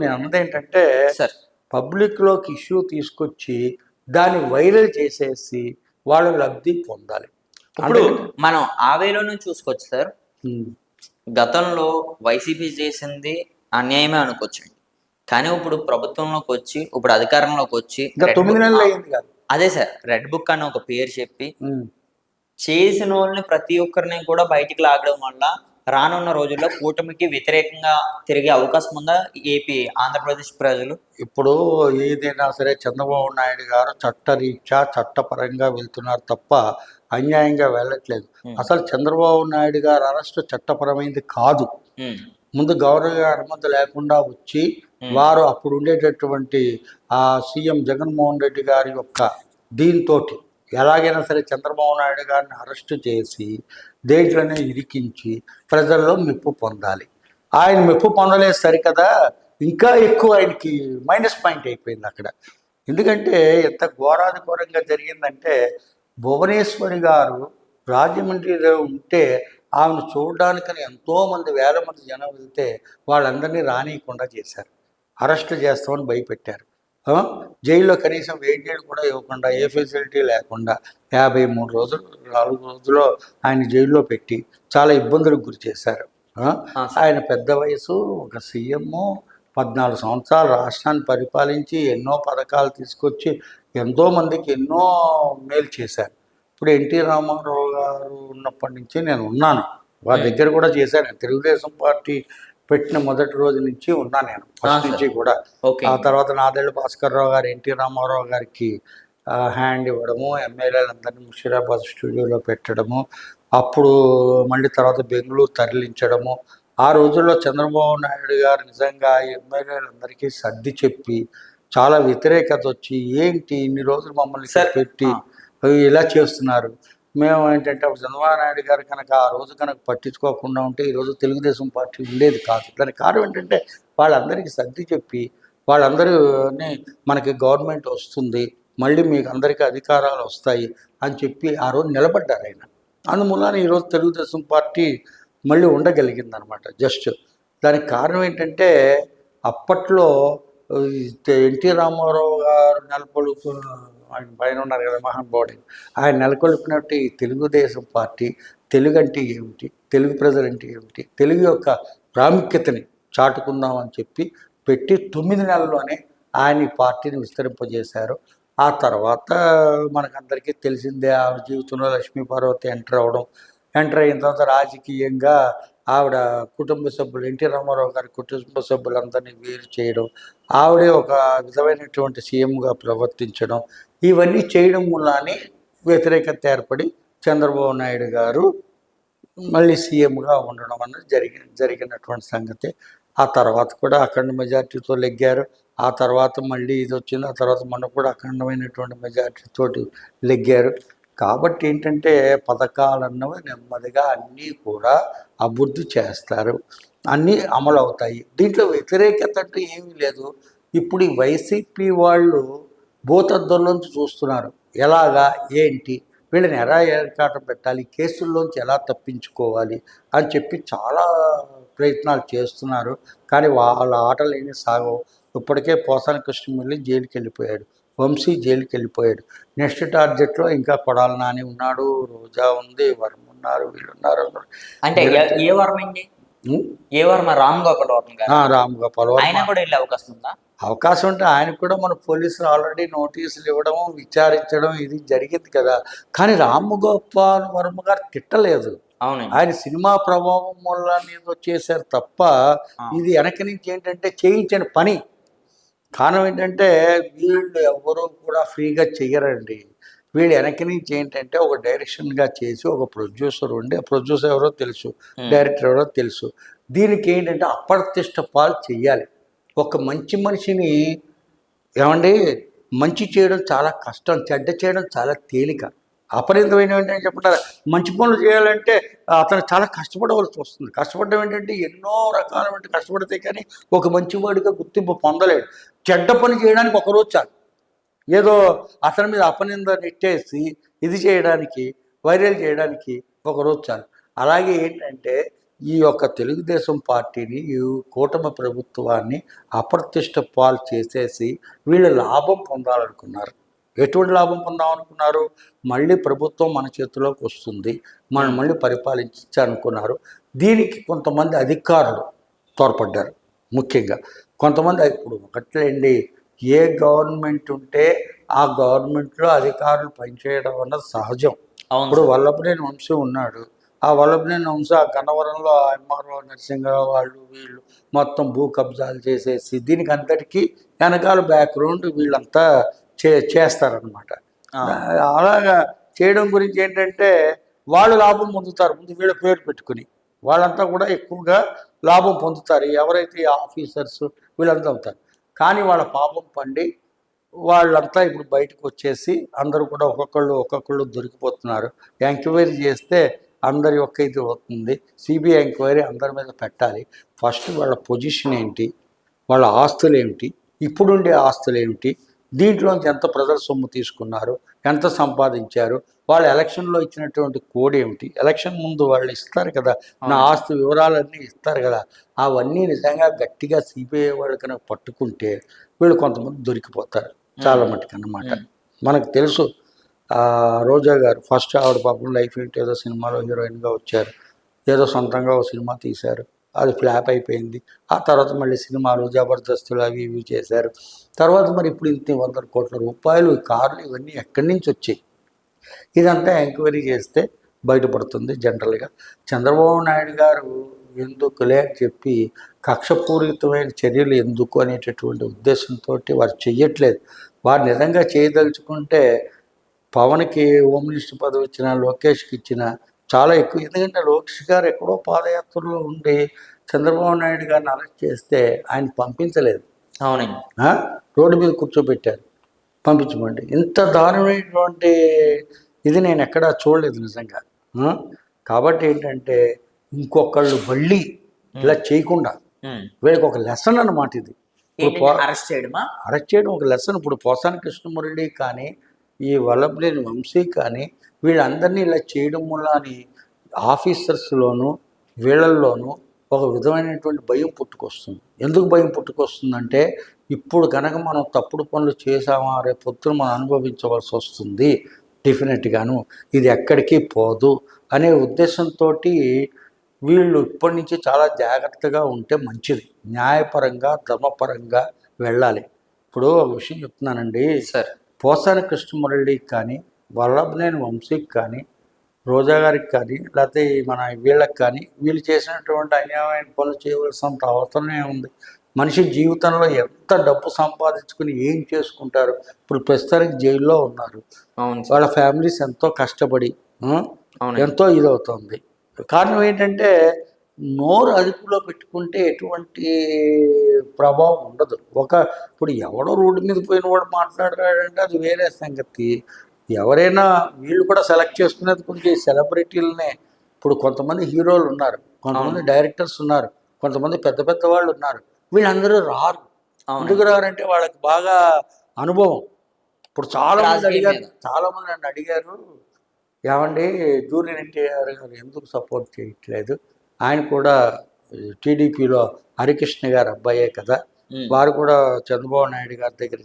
నేను అన్నది ఏంటంటే సార్. పబ్లిక్లోకి ఇష్యూ తీసుకొచ్చి దాన్ని వైరల్ చేసేసి వాళ్ళు లబ్ధి పొందాలి. ఇప్పుడు మనం ఆ వేలోనే చూసుకోవచ్చు సార్. గతంలో వైసీపీ చేసింది అన్యాయమే అనుకోవచ్చండి. కానీ ఇప్పుడు ప్రభుత్వంలోకి వచ్చి ఇప్పుడు అధికారంలోకి వచ్చి తొమ్మిది నెలలు అయింది కాదు. అదే సార్ రెడ్ బుక్ అని ఒక పేరు చెప్పి చేసిన వాళ్ళని ప్రతి ఒక్కరిని కూడా బయటికి లాగడం వల్ల రానున్న రోజుల్లో కూటమికి వ్యతిరేకంగా తిరిగే అవకాశం ఉందా ఏపీ ఆంధ్రప్రదేశ్ ప్రజలు ఇప్పుడు ఏదైనా సరే చంద్రబాబు నాయుడు గారు చట్టరీత్యా చట్టపరంగా వెళ్తున్నారు తప్ప అన్యాయంగా వెళ్ళట్లేదు. అసలు చంద్రబాబు నాయుడు గారు అరెస్ట్ చట్టపరమైంది కాదు ముందు గవర్నర్ గారి అనుమతి లేకుండా వచ్చి. వారు అప్పుడు ఉండేటటువంటి ఆ సీఎం జగన్మోహన్ రెడ్డి గారి యొక్క దీంతో ఎలాగైనా సరే చంద్రబాబు నాయుడు గారిని అరెస్టు చేసి దేంట్లోనే ఇరికించి ప్రజల్లో మెప్పు పొందాలి. ఆయన మెప్పు పొందలేదు సరికదా? ఇంకా ఎక్కువ ఆయనకి మైనస్ పాయింట్ అయిపోయింది అక్కడ. ఎందుకంటే ఎంత ఘోరాది ఘోరంగా జరిగిందంటే భువనేశ్వరి గారు రాజమండ్రిలో ఉంటే ఆమెను చూడడానికని ఎంతోమంది వేల మంది జనం వెళ్తే వాళ్ళందరినీ రానియకుండా చేశారు. అరెస్ట్ చేస్తామని భయపెట్టారు. జైల్లో కనీసం వెయిట్ చేయడం కూడా ఇవ్వకుండా ఏ ఫెసిలిటీ లేకుండా యాభై మూడు రోజులు నాలుగు రోజుల్లో ఆయన జైల్లో పెట్టి చాలా ఇబ్బందులకు గురి చేశారు. ఆయన పెద్ద వయసు ఒక సీఎం పద్నాలుగు సంవత్సరాలు రాష్ట్రాన్ని పరిపాలించి ఎన్నో పథకాలు తీసుకొచ్చి ఎంతో మందికి ఎన్నో మేలు చేశారు. ఇప్పుడు ఎన్టీ రామారావు గారు ఉన్నప్పటి నుంచి నేను ఉన్నాను. వారి దగ్గర కూడా చేశాను. తెలుగుదేశం పార్టీ పెట్టిన మొదటి రోజు నుంచి ఉన్నాను నేను ఫస్ట్. నుంచి కూడా ఆ తర్వాత నాదెళ్ళ భాస్కర్ రావు గారు ఎన్టీ రామారావు గారికి హ్యాండ్ ఇవ్వడము ఎమ్మెల్యేలందరినీ ముషీరాబాద్ స్టూడియోలో పెట్టడము అప్పుడు మళ్ళీ తర్వాత బెంగళూరు తరలించడము ఆ రోజుల్లో చంద్రబాబు నాయుడు గారు నిజంగా ఎమ్మెల్యేలందరికీ సర్ది చెప్పి చాలా వ్యతిరేకత వచ్చి ఏంటి ఇన్ని రోజులు మమ్మల్ని పెట్టి. ఇలా చేస్తున్నారు మేము ఏంటంటే అప్పుడు చంద్రబాబు నాయుడు గారు కనుక ఆ రోజు కనుక పట్టించుకోకుండా ఉంటే ఈరోజు తెలుగుదేశం పార్టీ ఉండేది కాదు. దానికి కారణం ఏంటంటే వాళ్ళందరికీ సర్ది చెప్పి వాళ్ళందరినీ మనకి గవర్నమెంట్ వస్తుంది మళ్ళీ మీకు అందరికీ అధికారాలు వస్తాయి అని చెప్పి ఆ రోజు నిలబడ్డారు ఆయన. అందుమూలన ఈరోజు తెలుగుదేశం పార్టీ మళ్ళీ ఉండగలిగింది అనమాట జస్ట్. దానికి కారణం ఏంటంటే అప్పట్లో ఎన్టీ రామారావు గారు నెలకొల్పు పైన ఉన్నారు కదా మహానుభావుడు. ఆయన నెలకొల్పినట్టు ఈ తెలుగుదేశం పార్టీ తెలుగు అంటే ఏమిటి? తెలుగు ప్రజలు అంటే ఏమిటి? తెలుగు యొక్క ప్రాముఖ్యతని చాటుకుందామని చెప్పి పెట్టి తొమ్మిది నెలల్లోనే ఆయన ఈ పార్టీని విస్తరింపజేశారు. ఆ తర్వాత మనకందరికీ తెలిసిందే ఆమె జీవితంలో లక్ష్మీ పార్వతి ఎంటర్ అవ్వడం. ఎంటర్ అయిన తర్వాత రాజకీయంగా ఆవిడ కుటుంబ సభ్యులు ఎన్టీ రామారావు గారి కుటుంబ సభ్యులందరినీ వేరు చేయడం ఆవిడే ఒక విధమైనటువంటి సీఎంగా ప్రవర్తించడం ఇవన్నీ చేయడం వల్లనే వ్యతిరేకత ఏర్పడి చంద్రబాబు నాయుడు గారు మళ్ళీ సీఎంగా ఉండడం అన్నది జరిగి జరిగినటువంటి సంగతి. ఆ తర్వాత కూడా అఖండ మెజార్టీతో లెగ్గారు. ఆ తర్వాత మళ్ళీ ఇది వచ్చింది. ఆ తర్వాత మనకు కూడా అఖండమైనటువంటి మెజార్టీతోటి లెగ్గారు. కాబట్టి ఏంటంటే పథకాలు అన్నవి నెమ్మదిగా అన్నీ కూడా అభివృద్ధి చేస్తారు. అన్నీ అమలు అవుతాయి దీంట్లో వ్యతిరేకత అంటూ ఏమీ లేదు. ఇప్పుడు ఈ వైసీపీ వాళ్ళు భూతద్దంలోంచి చూస్తున్నారు. ఎలాగా? ఏంటి? వీళ్ళని ఎలా ఏర్పాటు పెట్టాలి? కేసుల్లోంచి ఎలా తప్పించుకోవాలి? అని చెప్పి చాలా ప్రయత్నాలు చేస్తున్నారు. కానీ వాళ్ళ ఆటలు ఏమీ సాగవు. ఇప్పటికే పోసాని కృష్ణమల్లి జైలుకి వెళ్ళిపోయాడు వంశీ జైలుకి వెళ్ళిపోయాడు నెక్స్ట్ టార్గెట్లో ఇంకా కొడాలి నాని ఉన్నాడు రోజా ఉంది వర్మ ఉన్నారు వీళ్ళు ఉన్నారు. అంటే ఏ- వర్మ అండి? ఏ వర్మ? రామ్ గోపాల్ వర్మ రామ్ గోపాల్ ఆయన కూడా వెళ్ళే అవకాశం ఉందా? అవకాశం ఉంటే ఆయనకు కూడా మన పోలీసులు ఆల్రెడీ నోటీసులు ఇవ్వడం విచారించడం ఇది జరిగింది కదా. కానీ రామ్ గోపాల్ వర్మ గారు తిట్టలేదు. అవునండి. ఆయన సినిమా ప్రభావం వల్ల ఏదో చేశారు తప్ప. ఇది వెనక నుంచి ఏంటంటే చేయించిన పని. కారణం ఏంటంటే వీళ్ళు ఎవరు కూడా ఫ్రీగా చెయ్యరండి. వీళ్ళు వెనక నుంచి ఏంటంటే ఒక డైరెక్షన్గా చేసి ఒక ప్రొడ్యూసర్ ఉండి ఆ ప్రొడ్యూసర్ ఎవరో తెలుసు. డైరెక్టర్ ఎవరో తెలుసు. దీనికి ఏంటంటే అప్రతిష్ట పాలు చెయ్యాలి. ఒక మంచి మనిషిని ఏమండి మంచి చేయడం చాలా కష్టం చెడ్డ చేయడం చాలా తేలిక. అపరిమితమైన ఏంటంటే చెప్పంటారా మంచి పనులు చేయాలంటే అతను చాలా కష్టపడవలసి వస్తుంది. కష్టపడడం ఏంటంటే ఎన్నో రకాలైన కష్టపడితే కానీ ఒక మంచివాడిగా గుర్తింపు పొందలేడు. చెడ్డ పని చేయడానికి ఒక రోజు చాలు. ఏదో అతని మీద అపనింద నెట్టేసి ఇది చేయడానికి వైరల్ చేయడానికి ఒక రోజు చాలు. అలాగే ఏంటంటే ఈ యొక్క తెలుగుదేశం పార్టీని ఈ కూటమి ప్రభుత్వాన్ని అప్రతిష్ట పాలు చేసేసి వీళ్ళు లాభం పొందాలనుకున్నారు. ఎటువంటి లాభం పొందామనుకున్నారు మళ్ళీ ప్రభుత్వం మన చేతిలోకి వస్తుంది. మనం మళ్ళీ పరిపాలించచ్చు అనుకున్నారు దీనికి కొంతమంది అధికారులు తోడ్పడ్డారు ముఖ్యంగా. కొంతమంది ఇప్పుడు ఒకట్లేండి ఏ గవర్నమెంట్ ఉంటే ఆ గవర్నమెంట్లో అధికారులు పనిచేయడం అన్నది సహజం. ఇప్పుడు వల్లభనేని వంశీ ఉన్నాడు. ఆ వల్లభనేని వంశీ ఆ గన్నవరంలో ఆ ఎంఆర్ఓ నరసింహరావు వాళ్ళు వీళ్ళు మొత్తం భూ కబ్జాలు చేసేసి దీనికి అంతటికీ వెనకాల బ్యాక్గ్రౌండ్ వీళ్ళంతా చే చేస్తారనమాట. అలాగా చేయడం గురించి ఏంటంటే వాళ్ళు లాభం పొందుతారు. ముందు వీళ్ళ పేరు పెట్టుకుని. వాళ్ళంతా కూడా ఎక్కువగా లాభం పొందుతారు. ఎవరైతే ఆఫీసర్స్ వీళ్ళంతా అవుతారు. కానీ వాళ్ళ పాపం పండి వాళ్ళంతా ఇప్పుడు బయటకు వచ్చేసి అందరూ కూడా ఒక్కొక్కళ్ళు ఒక్కొక్కళ్ళు దొరికిపోతున్నారు. ఎంక్వైరీ చేస్తే అందరి యొక్క ఇది అవుతుంది. సిబిఐ ఎంక్వైరీ అందరి మీద పెట్టాలి. ఫస్ట్ వాళ్ళ పొజిషన్ ఏంటి? వాళ్ళ ఆస్తులు ఏమిటి ఇప్పుడుండే ఆస్తులు ఏమిటి దీంట్లోంచి ఎంత ప్రజల సొమ్ము తీసుకున్నారు ఎంత సంపాదించారు వాళ్ళు ఎలక్షన్లో ఇచ్చినటువంటి కోడ్ ఏమిటి ఎలక్షన్ ముందు వాళ్ళు ఇస్తారు కదా నా ఆస్తి వివరాలన్నీ ఇస్తారు కదా అవన్నీ నిజంగా గట్టిగా సిబిఐ వాళ్ళు కనుక పట్టుకుంటే వీళ్ళు కొంతమంది దొరికిపోతారు చాలా మటుకు అన్నమాట. మనకు తెలుసు ఆ, రోజా గారు ఫస్ట్ ఆవిడ పాపం లైఫ్ ఏంటి ఏదో సినిమాలో హీరోయిన్గా వచ్చారు ఏదో సొంతంగా ఒక సినిమా తీశారు అది ఫ్లాప్ అయిపోయింది. ఆ తర్వాత మళ్ళీ సినిమాలు జబర్దస్తులు అవి ఇవి చేశారు. తర్వాత మరి ఇప్పుడు ఇంత వందల కోట్ల రూపాయలు కార్లు ఇవన్నీ ఎక్కడి నుంచి వచ్చాయి? ఇదంతా ఎంక్వైరీ చేస్తే బయటపడుతుంది జనరల్గా. చంద్రబాబు నాయుడు గారు ఎందుకులే అని చెప్పి కక్షపూరితమైన చర్యలు ఎందుకు అనేటటువంటి ఉద్దేశంతో వారు చెయ్యట్లేదు. వారు నిజంగా చేయదలుచుకుంటే పవన్కి హోమ్ మినిస్టర్ పదవి ఇచ్చిన లోకేష్కి ఇచ్చిన చాలా ఎక్కువ. ఎందుకంటే లోకేష్ గారు ఎక్కడో పాదయాత్రలో ఉండి చంద్రబాబు నాయుడు గారిని అరెస్ట్ చేస్తే ఆయన పంపించలేదు. అవునండి? రోడ్డు మీద కూర్చోబెట్టారు. పంపించమండి ఇంత దారుణమైనటువంటి ఇది నేను ఎక్కడా చూడలేదు నిజంగా? కాబట్టి ఏంటంటే ఇంకొకళ్ళు మళ్ళీ ఇలా చేయకుండా. వీళ్ళకి ఒక లెసన్ అన్నమాట ఇది. అరెస్ట్ చేయడమా? అరెస్ట్ చేయడం ఒక లెసన్. ఇప్పుడు పోసాని కృష్ణమురళి కానీ ఈ వల్లభనేని వంశీ కానీ వీళ్ళందరినీ ఇలా చేయడం వల్ల అని ఆఫీసర్స్లోనూ వీళ్ళల్లోనూ ఒక విధమైనటువంటి భయం పుట్టుకొస్తుంది. ఎందుకు భయం పుట్టుకొస్తుందంటే ఇప్పుడు కనుక మనం తప్పుడు పనులు చేసామా రేపు పొద్దున మనం అనుభవించవలసి వస్తుంది. డెఫినెట్గాను ఇది ఎక్కడికి పోదు అనే ఉద్దేశంతో వీళ్ళు ఇప్పటి నుంచి చాలా జాగ్రత్తగా ఉంటే మంచిది. న్యాయపరంగా ధర్మపరంగా వెళ్ళాలి. ఇప్పుడు ఒక విషయం చెప్తున్నానండి. సార్. పోసాని కృష్ణమురళికి కానీ వల్లభనేని వంశీకి కానీ రోజా గారికి కానీ లేకపోతే మన వీళ్ళకి కానీ వీళ్ళు చేసినటువంటి అన్యాయమైన పనులు చేయవలసినంత అవసరమే ఉంది. మనిషి జీవితంలో ఎంత డబ్బు సంపాదించుకుని ఏం చేసుకుంటారు? ఇప్పుడు ప్రస్తుతానికి జైల్లో ఉన్నారు. వాళ్ళ ఫ్యామిలీస్ ఎంతో కష్టపడి ఎంతో ఇదవుతుంది. కారణం ఏంటంటే నోరు అదుపులో పెట్టుకుంటే ఎటువంటి ప్రభావం ఉండదు. ఒక ఇప్పుడు ఎవడో రోడ్డు మీద పోయిన వాడు మాట్లాడాడంటే అది వేరే సంగతి. ఎవరైనా వీళ్ళు కూడా సెలెక్ట్ చేసుకునేది కొంచెం సెలబ్రిటీలనే. ఇప్పుడు కొంతమంది హీరోలు ఉన్నారు కొంతమంది డైరెక్టర్స్ ఉన్నారు కొంతమంది పెద్ద పెద్ద వాళ్ళు ఉన్నారు. వీళ్ళందరూ రారు. ఎందుకు రారంటే వాళ్ళకి బాగా అనుభవం. ఇప్పుడు చాలా మంది అడిగారు. చాలా మంది నన్ను అడిగారు ఏమండి జూనియర్ ఎన్టీఆర్ గారు ఎందుకు సపోర్ట్ చేయట్లేదు? ఆయన కూడా టీడీపీలో హరికృష్ణ గారు అబ్బాయే కదా. వారు కూడా చంద్రబాబు నాయుడు గారి దగ్గర